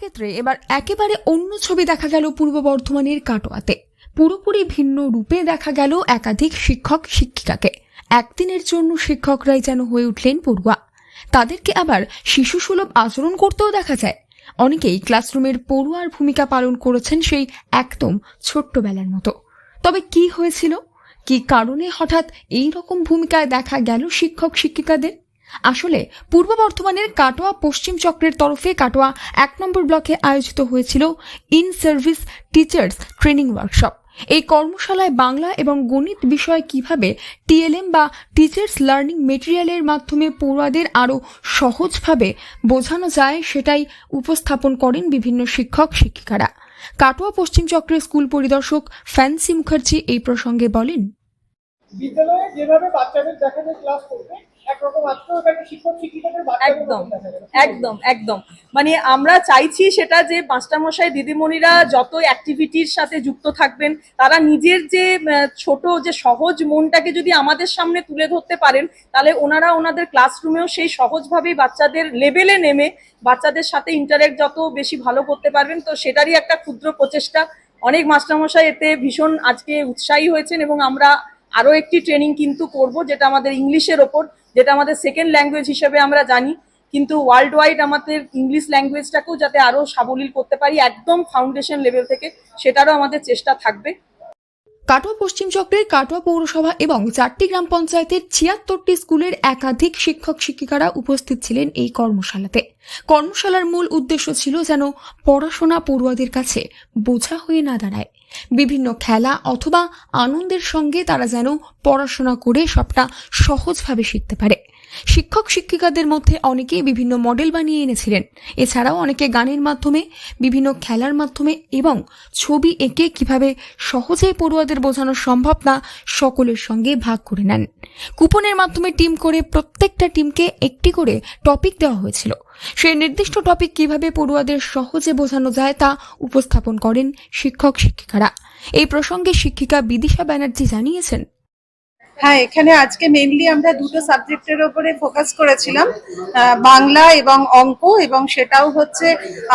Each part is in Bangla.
সূত্রে এবার একেবারে অন্য ছবি দেখা গেল পূর্ব বর্ধমানের কাটোয়াতে। পুরোপুরি ভিন্ন রূপে দেখা গেল একাধিক শিক্ষক, শিক্ষিকাকে। একদিনের জন্য শিক্ষকরাই যেন হয়ে উঠলেন পড়ুয়া। তাদেরকে আবার শিশু সুলভ আচরণ করতেও দেখা যায়। অনেকেই ক্লাসরুমের পড়ুয়ার ভূমিকা পালন করেছেন সেই একদম ছোট্টবেলার মতো। তবে কি হয়েছিল? কি কারণে হঠাৎ এই রকম ভূমিকায় দেখা গেল শিক্ষক, শিক্ষিকাদের? আসলে, পূর্ব বর্ধমানের কাটোয়া পশ্চিম চক্রের তরফে কাটোয়া এক নম্বর ব্লকে আয়োজিত হয়েছিল in service teachers training workshop. এই কর্মশালায় বাংলা এবং গণিত বিষয় কীভাবে টিএলএম বা টিচার্স লার্নিং মেটেরিয়ালের মাধ্যমে পড়ুয়াদের আরও সহজভাবে বোঝানো যায় সেটাই উপস্থাপন করেন বিভিন্ন শিক্ষক, শিক্ষিকারা। কাটোয়া পশ্চিম চক্রের স্কুল পরিদর্শক ফ্যান্সি মুখার্জি এই প্রসঙ্গে বলেন বিদ্যালয়ে যেভাবে বাচ্চাদের দেখা যায় ক্লাস করবে। একদম একদম মানে আমরা চাইছি সেটা যে মাস্টারমশাই দিদিমণিরা যত অ্যাক্টিভিটির সাথে যুক্ত থাকবেন তারা নিজের যে ছোট যে সহজ মনটাকে যদি আমাদের সামনে তুলে ধরতে পারেন তাহলে ওনারা ওনাদের ক্লাসরুমেও সেই সহজভাবেই বাচ্চাদের লেভেলে নেমে বাচ্চাদের সাথে ইন্টারেক্ট যত বেশি ভালো করতে পারবেন। তো সেটারই একটা ক্ষুদ্র প্রচেষ্টা। অনেক মাস্টারমশাই এতে ভীষণ আজকে উৎসাহী হয়েছেন এবং আমরা আরও একটি ট্রেনিং কিন্তু করব, যেটা আমাদের ইংলিশের ওপর, যেটা আমাদের সেকেন্ড ল্যাঙ্গুয়েজ হিসেবে আমরা জানি। কিন্তু ওয়ার্ল্ড ওয়াইড আমাদের ইংলিশ ল্যাঙ্গুয়েজটাকেও যাতে আরও সাবলীল করতে পারি, একদম ফাউন্ডেশন লেভেল থেকে, সেটারও আমাদের চেষ্টা থাকবে। কাটোয়া পশ্চিম চক্রের কাটোয়া পৌরসভা এবং চারটি গ্রাম পঞ্চায়েতের ছিয়াত্তরটি স্কুলের একাধিক শিক্ষক শিক্ষিকারা উপস্থিত ছিলেন এই কর্মশালাতে। কর্মশালার মূল উদ্দেশ্য ছিল যেন পড়াশোনা পড়ুয়াদের কাছে বোঝা হয়ে না দাঁড়ায়। বিভিন্ন খেলা অথবা আনন্দের সঙ্গে তারা যেন পড়াশোনা করে সবটা সহজভাবে শিখতে পারে। শিক্ষক শিক্ষিকাদের মধ্যে অনেকেই বিভিন্ন মডেল বানিয়ে এনেছিলেন। এছাড়াও অনেকে গানের মাধ্যমে, বিভিন্ন খেলার মাধ্যমে এবং ছবি এঁকে কীভাবে সহজেই পড়ুয়াদের বোঝানো সম্ভব না সকলের সঙ্গে ভাগ করে নেন। কুপনের মাধ্যমে টিম করে প্রত্যেকটা টিমকে একটি করে টপিক দেওয়া হয়েছিল। সেই নির্দিষ্ট টপিক কীভাবে পড়ুয়াদের সহজে বোঝানো যায় তা উপস্থাপন করেন শিক্ষক শিক্ষিকারা। এই প্রসঙ্গে শিক্ষিকা বিদিশা ব্যানার্জি জানিয়েছেন। হ্যাঁ এখানে আজকে মেইনলি আমরা দুটো সাবজেক্টের উপরে ফোকাস করেছিলাম বাংলা এবং অঙ্ক এবং সেটাও হচ্ছে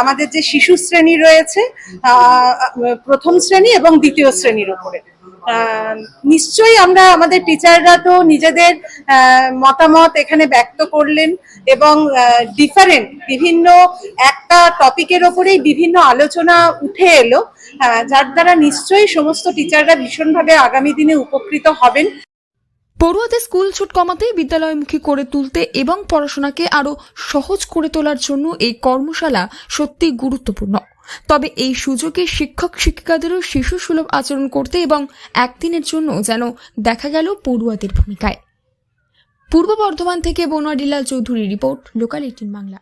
আমাদের যে শিশু শ্রেণি রয়েছে প্রথম শ্রেণি এবং দ্বিতীয় শ্রেণির আহ, নিশ্চয়ই আমরা আমাদের টিচাররা তো নিজেদের মতামত এখানে ব্যক্ত করলেন এবং ডিফারেন্ট বিভিন্ন একটা টপিকের ওপরেই বিভিন্ন আলোচনা উঠে এলো যার দ্বারা নিশ্চয়ই সমস্ত টিচাররা ভীষণভাবে আগামী দিনে উপকৃত হবেন। পড়ুয়াদের স্কুল ছুট কমাতে বিদ্যালয়মুখী করে তুলতে এবং পড়াশোনাকে আরও সহজ করে তোলার জন্য এই কর্মশালা সত্যি গুরুত্বপূর্ণ। তবে এই সুযোগে শিক্ষক শিক্ষিকাদেরও শিশু সুলভ আচরণ করতে এবং একদিনের জন্য যেন দেখা গেল পড়ুয়াদের ভূমিকায়। পূর্ব বর্ধমান থেকে Banwarilal Chowdhury report, local eighteen Bangla.